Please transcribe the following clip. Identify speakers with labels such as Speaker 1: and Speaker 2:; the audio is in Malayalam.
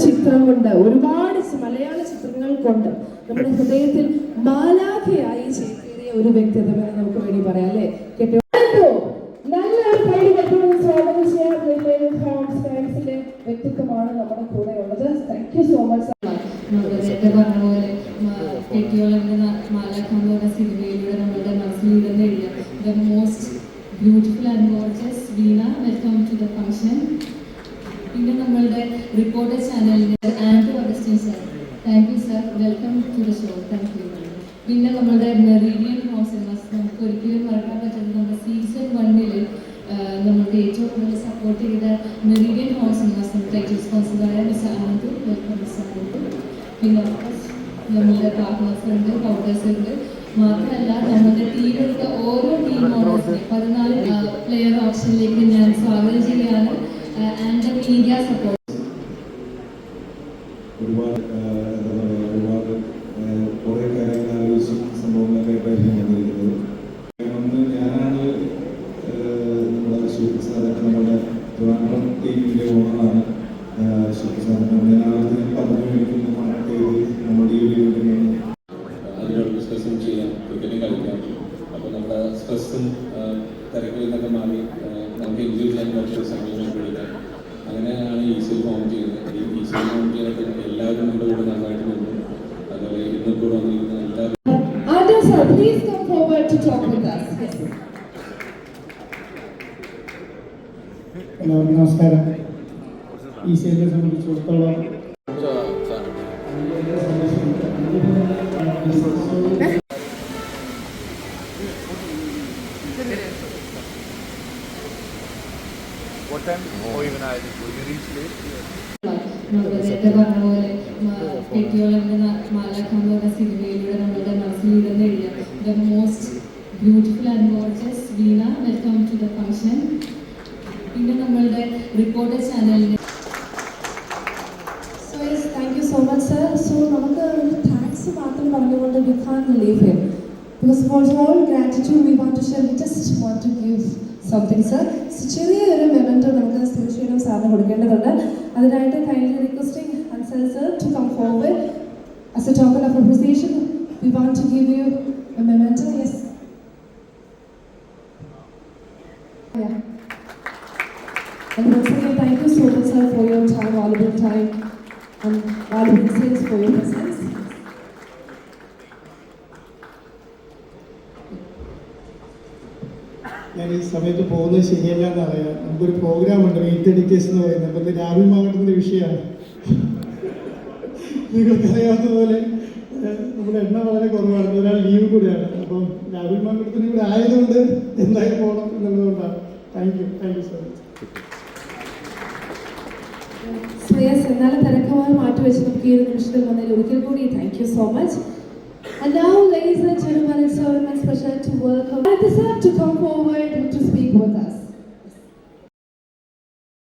Speaker 1: ചിത്രം ഒരുപാട് മലയാള ചിത്രങ്ങൾ കൊണ്ട് നമ്മുടെ ഹൃദയത്തിൽ മാലാഖയായി ചേക്കേറിയ ഒരു വ്യക്തിത്വം എന്ന് നമുക്ക് വേണ്ടി പറയാം അല്ലേ? കേട്ടോ നല്ല കൈ വെട്ടുകൊണ്ട് സ്വാഗതം ചെയ്യാൻ വ്യക്തിത്വമാണ് നമ്മുടെ കൂടെ ഉള്ളത്. താങ്ക് യു സോ മച്ച്
Speaker 2: നേരത്തെ പറഞ്ഞ പോലെ കെട്ടിയോളന്റെ മാലാഖ എന്ന് പറഞ്ഞ സിനിമയിലൂടെ നമ്മളുടെ മനസ്സിലൂടെ ഇടുന്ന the most beautiful and gorgeous Veena welcome to the function പിന്നെ നമ്മളുടെ റിപ്പോർട്ടർ ചാനലിന്റെ and Augustine sir thank you sir welcome to the show thank you പിന്നെ നമ്മളുടെ മെറീഡിയൻ ഹൗസ് സിനിമാസ് നമുക്ക് ഒരിക്കലും മറക്കാൻ പറ്റുന്നത് നമ്മുടെ സീസൺ വണ്ണിൽ നമുക്ക് ഏറ്റവും കൂടുതൽ സപ്പോർട്ട് ചെയ്ത മെറീഡിയൻ ഹോസനസ് നമ്മുടെ സ്പോൺസറായ Miss Anand. Welcome Miss Anand. പിന്നെ നമ്മുടെ പാർട്ട്നേഴ്സ് ഉണ്ട് പൗഡേഴ്സ് ഉണ്ട്. മാത്രമല്ല നമ്മുടെ ടീമെടുത്ത ഓരോ ടീം ഓണേഴ്സിനെ പതിനാല് പ്ലെയർ ഓപ്ഷനിലേക്ക് മീഡിയ സപ്പോർട്ട്
Speaker 3: ഒരുപാട് എന്താ പറയുക ഒരുപാട് കുറേ കാര്യങ്ങൾ ആലോചിച്ച് സംഭവങ്ങളൊക്കെ ആയിട്ടായിരിക്കും വന്നിരിക്കുന്നത്. ഒന്ന് ഞാനാണ് നമ്മുടെ ശിവപ്രസാദൊക്കെ നമ്മുടെ ട്രിവാൻഡ്രം ടീമിന്റെ ഓണറാണ്. ശിവപ്രസാദ് ഞാൻ ആദ്യം ഞാൻ പറഞ്ഞു എനിക്കൊന്ന് കോൺടാക്ട് ചെയ്ത് നമ്മുടെ ഈ ഒരു ഇവന്റിന്
Speaker 4: അതിനോട് ഡിസ്കസും ചെയ്യാം. ക്രിക്കറ്റും കളിക്കാം. അപ്പോൾ നമ്മുടെ സ്ട്രെസ്സും തിരക്കിൽ നിന്നൊക്കെ മാറി നമുക്ക് എൻജോയ് ചെയ്യാൻ പറ്റിയ സമയം എടുക്കാം ഈസിൽ ഫോം ചെയ്യുന്നത്. ഈ ഈസിൽ ഫോം ചെയ്യാനായിട്ട് എല്ലാവരും നമ്മുടെ കൂടെ നന്നായിട്ട് നിന്നു. അതുപോലെ ഇന്ന് കൂടെ വന്നിരിക്കുന്ന എല്ലാവരും
Speaker 1: please come forward to talk with us.
Speaker 5: എല്ലാവർക്കും നമസ്കാരം. ഈ സേവനെ സംബന്ധിച്ചിടത്തോളം
Speaker 2: നമ്മുടെ നേരത്തെ പറഞ്ഞ പോലെ കെട്ടിയോളന്റെ മാലാഖ എന്ന് പറഞ്ഞ സിനിമയിലൂടെ നമ്മളുടെ മനസ്സിൽ ഇടുന്ന എഴുതിയ the most beautiful and gorgeous Veena welcome to the function പിന്നെ നമ്മളുടെ റിപ്പോർട്ടർ ചാനലിന്
Speaker 1: So yes thank you so much, sir. So നമുക്ക് ഒരു താങ്ക്സ് മാത്രം പറഞ്ഞുകൊണ്ട് can't leave here. Because for all gratitude we want to share, we just want to give. something, sir. So ചെറിയ ഒരു മെമൻറ്റോ നമുക്ക് തീർച്ചയായിട്ടും സാറിന് കൊടുക്കേണ്ടതുണ്ട് അതിനായിട്ട് kindly requesting Ansal sir to come forward as a token of appreciation we want to give you a memento yes Yeah. And once again, thank you so much, sir, for your time, valuable time, and valuable insights for your presence.
Speaker 5: ഞാൻ ഈ സമയത്ത് പോകുന്നത് ശരിയല്ല എന്ന് എന്നറിയാം നമുക്കൊരു പ്രോഗ്രാം ഉണ്ട് മീറ്റ് എഡിറ്റേഴ്സ് എന്ന് പറയുന്നത്. അപ്പം രാഹുൽ മാങ്ങടത്തിന്റെ വിഷയമാണ്. നിങ്ങൾക്ക് അറിയാവുന്ന പോലെ നമ്മുടെ എണ്ണ വളരെ കുറവാണ്. ഒരാൾ ലീവ് കൂടിയാണ്. അപ്പം രാഹുൽ മാങ്ങടത്തിന് ഇവിടെ ആയതുകൊണ്ട് എന്തായാലും പോകണം എന്നുള്ളതുകൊണ്ടാണ്. Thank you thank you so much
Speaker 1: Shreyas എന്നാലും തിരക്കുമായി മാറ്റി വെച്ച് നമുക്ക് ഈ ഒരു നിമിഷത്തിൽ വന്നതിൽ ഒരിക്കൽ കൂടി thank you so much And now, ladies and gentlemen, it's our pleasure to welcome. Sir to come forward.